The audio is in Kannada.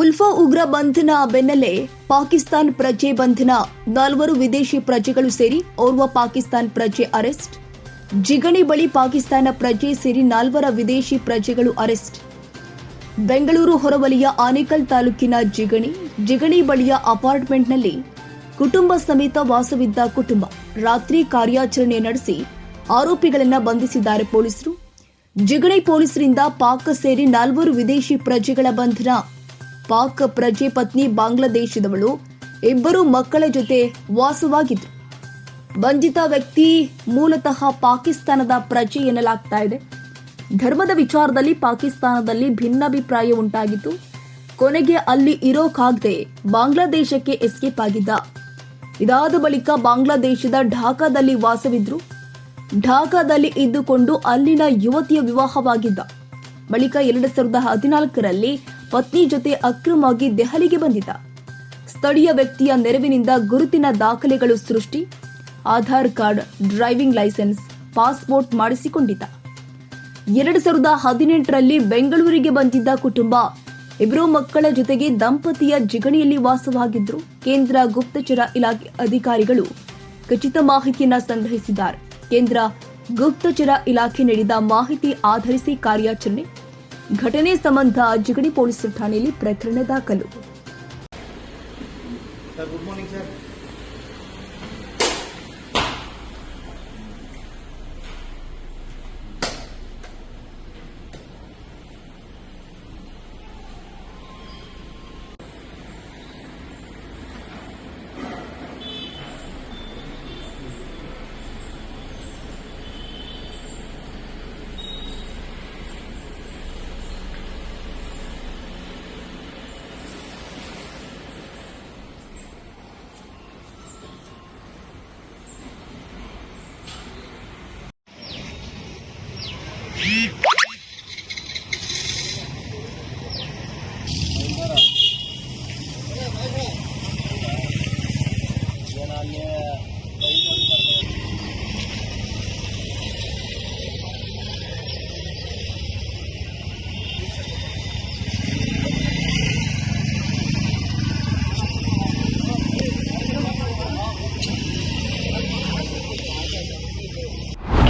ಉಲ್ಫಾ ಉಗ್ರ ಬಂಧನ ಬೆನ್ನಲ್ಲೇ ಪಾಕಿಸ್ತಾನ್ ಪ್ರಜೆ ಬಂಧನ. ನಾಲ್ವರು ವಿದೇಶಿ ಪ್ರಜೆಗಳು ಸೇರಿ ಓರ್ವ ಪಾಕಿಸ್ತಾನ್ ಪ್ರಜೆ ಅರೆಸ್ಟ್. ಜಿಗಣಿ ಬಳಿ ಪಾಕಿಸ್ತಾನ ಪ್ರಜೆ ಸೇರಿ ನಾಲ್ವರ ವಿದೇಶಿ ಪ್ರಜೆಗಳು ಅರೆಸ್ಟ್. ಬೆಂಗಳೂರು ಹೊರವಲಿಯ ಆನೇಕಲ್ ತಾಲೂಕಿನ ಜಿಗಣಿ ಜಿಗಣಿ ಬಳಿಯ ಅಪಾರ್ಟ್ಮೆಂಟ್ನಲ್ಲಿ ಕುಟುಂಬ ಸಮೇತ ವಾಸವಿದ್ದ ಕುಟುಂಬ. ರಾತ್ರಿ ಕಾರ್ಯಾಚರಣೆ ನಡೆಸಿ ಆರೋಪಿಗಳನ್ನು ಬಂಧಿಸಿದ್ದಾರೆ ಪೊಲೀಸರು. ಜಿಗಣಿ ಪೊಲೀಸರಿಂದ ಪಾಕ್ ಸೇರಿ ನಾಲ್ವರು ವಿದೇಶಿ ಪ್ರಜೆಗಳ ಬಂಧನ. ಪಾಕ್ ಪ್ರಜೆ ಪತ್ನಿ ಬಾಂಗ್ಲಾದೇಶದವಳು, ಇಬ್ಬರು ಮಕ್ಕಳ ಜೊತೆ ವಾಸವಾಗಿದ್ರು. ಬಂಧಿತ ವ್ಯಕ್ತಿ ಮೂಲತಃ ಪಾಕಿಸ್ತಾನದ ಪ್ರಜೆ ಎನ್ನಲಾಗ್ತಾ ಇದೆ. ಧರ್ಮದ ವಿಚಾರದಲ್ಲಿ ಪಾಕಿಸ್ತಾನದಲ್ಲಿ ಭಿನ್ನಾಭಿಪ್ರಾಯ ಉಂಟಾಗಿತ್ತು. ಕೊನೆಗೆ ಅಲ್ಲಿ ಇರೋಕಾಗದೆ ಬಾಂಗ್ಲಾದೇಶಕ್ಕೆ ಎಸ್ಕೇಪ್ ಆಗಿದ್ದ. ಇದಾದ ಬಳಿಕ ಬಾಂಗ್ಲಾದೇಶದ ಢಾಕಾದಲ್ಲಿ ವಾಸವಿದ್ರು. ಢಾಕಾದಲ್ಲಿ ಇದ್ದುಕೊಂಡು ಅಲ್ಲಿನ ಯುವತಿಯ ವಿವಾಹವಾಗಿದ್ದ. ಬಳಿಕ ಎರಡು ಸಾವಿರದ ಹದಿನಾಲ್ಕರಲ್ಲಿ ಪತ್ನಿ ಜೊತೆ ಅಕ್ರಮವಾಗಿ ದೆಹಲಿಗೆ ಬಂದಿದ್ದ. ಸ್ಥಳೀಯ ವ್ಯಕ್ತಿಯ ನೆರವಿನಿಂದ ಗುರುತಿನ ದಾಖಲೆಗಳು ಸೃಷ್ಟಿ, Aadhaar card, driving licence, passport ಮಾಡಿಸಿಕೊಂಡಿದ್ದ. ಎರಡು ಸಾವಿರದ ಹದಿನೆಂಟರಲ್ಲಿ ಬೆಂಗಳೂರಿಗೆ ಬಂದಿದ್ದ ಕುಟುಂಬ ಇಬ್ಬರು ಮಕ್ಕಳ ಜೊತೆಗೆ ದಂಪತಿಯ ಜಿಗಣಿಯಲ್ಲಿ ವಾಸವಾಗಿದ್ದರು ಕೇಂದ್ರ ಗುಪ್ತಚರ ಇಲಾಖೆ ಅಧಿಕಾರಿಗಳು ಖಚಿತ ಮಾಹಿತಿಯನ್ನು ಸಂಗ್ರಹಿಸಿದ್ದಾರೆ. ಕೇಂದ್ರ ಗುಪ್ತಚರ ಇಲಾಖೆ ನೀಡಿದ ಮಾಹಿತಿ ಆಧರಿಸಿ ಕಾರ್ಯಾಚರಣೆ ಘಟನೆ ಸಂಬಂಧ ಜಿಗಡಿ ಪೊಲೀಸ್ ಠಾಣೆಯಲ್ಲಿ ಪ್ರಕರಣ ದಾಖಲು. Sir good morning sir